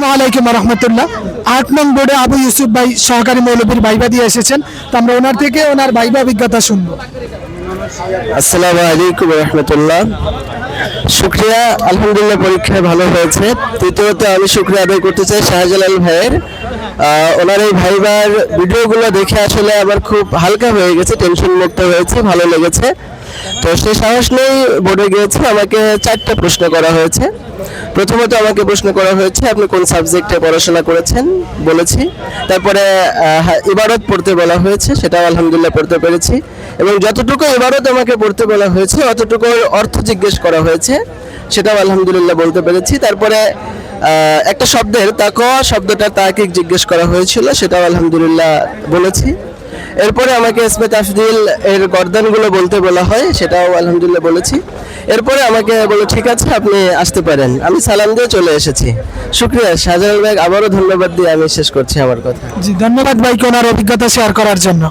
আসসালামু আলাইকুম রহমতুল্লাহ। আট নং বোর্ডে আবু ইউসুফ ভাই সহকারী মৌলবীর ভাইবা দিয়ে এসেছেন। তো আমরা ওনার থেকে ওনার ভাইবা অভিজ্ঞতা শুনব। আসসালামু আলাইকুম রহমতুল্লাহ। শুক্রিয়া, আলহামদুলিল্লাহ পরীক্ষায় ভালো হয়েছে। তৃতীয়ত আমি শুক্রিয়া আদায় করতে চাই শাহজালাল ভাইয়ের। ওনার এই ভাইবার ভিডিওগুলো দেখে আসলে আমার খুব হালকা হয়ে গেছে টেনশন মুক্ত হয়েছে, ভালো লেগেছে। তো সে সাহস নেই বোর্ডে গিয়েছে, আমাকে চারটা প্রশ্ন করা হয়েছে। প্রথমত আমাকে প্রশ্ন করা হয়েছে, আপনি কোন সাবজেক্টে পড়াশোনা করেছেন? বলেছি। তারপরে ইবারত পড়তে বলা হয়েছে, সেটাও আলহামদুলিল্লাহ পড়তে পেরেছি। এবং যতটুকু ইবারত আমাকে পড়তে বলা হয়েছে অতটুকু অর্থ জিজ্ঞেস করা হয়েছে, সেটাও আলহামদুলিল্লাহ বলতে পেরেছি। তারপরে একটা শব্দের তাকওয়া শব্দটা তাকে জিজ্ঞেস করা হয়েছিল, সেটাও আলহামদুলিল্লাহ বলেছি। এরপরে আমাকে ইসমে তাফদিল এর গর্দানগুলো বলতে বলা হয়, সেটাও আলহামদুলিল্লাহ বলেছি। এরপরে আমাকে বলো ঠিক আছে, আপনি আসতে পারেন। আমি সালাম দিয়ে চলে এসেছি। শুক্রিয়া শাহজাহান ভাই, আবারও ধন্যবাদ দিয়ে আমি শেষ করছি আমার কথা। জি, ধন্যবাদ ভাইকে ওনার অভিজ্ঞতা শেয়ার করার জন্য।